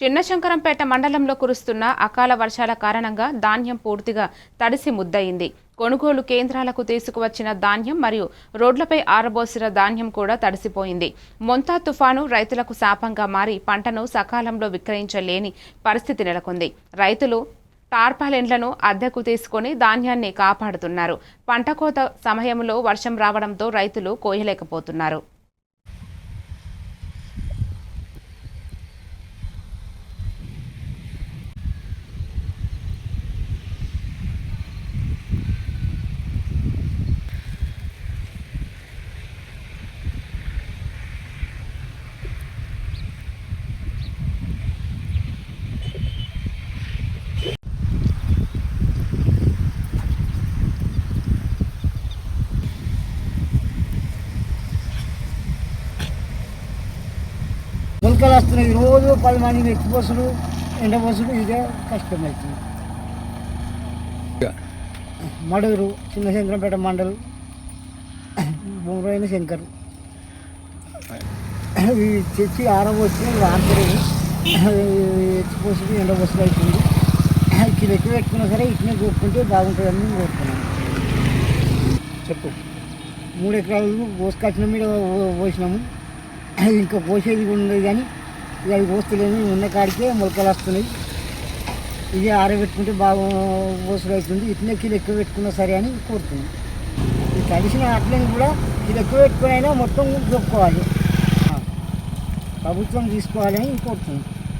చిన్నశంకరంపేట మండలంలో కురుస్తున్న అకాల వర్షాల కారణంగా ధాన్యం పూర్తిగా తడిసి ముద్దయింది. కొనుగోలు కేంద్రాలకు తీసుకువచ్చిన ధాన్యం మరియు రోడ్లపై ఆరబోసిన ధాన్యం కూడా తడిసిపోయింది. మొంతా తుఫాను రైతులకు శాపంగా మారి పంటను సకాలంలో విక్రయించలేని పరిస్థితి నెలకొంది. రైతులు టార్పాలెండ్లను అద్దెకు తీసుకొని ధాన్యాన్ని కాపాడుతున్నారు. పంట కోత సమయంలో వర్షం రావడంతో రైతులు కోయలేకపోతున్నారు. మొలకలు వస్తున్నాయి రోజు పది మంది ఎక్కి బస్సులు ఎండ బస్సులు ఇదే కష్టమవుతుంది మడుగురు చిన్న శంకరంపేట మండలం బొమ్మరైన శంకర్. ఇవి తెచ్చి ఆరబోచ్చి ఆంతరేది ఎత్తి బస్సులు ఎండ బస్సులు అవుతుంది ఇక్కడ ఎక్కువ పెట్టుకున్నా సరే ఇట్నే కోరుకుంటే బాగుంటుందని నేను కోరుకున్నాను. చెప్పు. మూడు ఎకరాలు కోసుకొచ్చిన మీద పోసినాము. ఇంకా పోసేది కూడా ఉండదు కానీ ఇక అవి పోస్తలేము ఉన్న కాడికే మొలకలు వస్తున్నాయి. ఇది ఆరబెట్టుకుంటే బాగా పోసుడు అవుతుంది. ఇట్లనే కిలో ఎక్కువ పెట్టుకున్నా సరే అని కోరుతుంది. ఇది తడిసిన అట్లని కూడా కిలో ఎక్కువ పెట్టుకుని అయినా మొత్తం చెప్పుకోవాలి ప్రభుత్వం తీసుకోవాలని కోరుతుంది.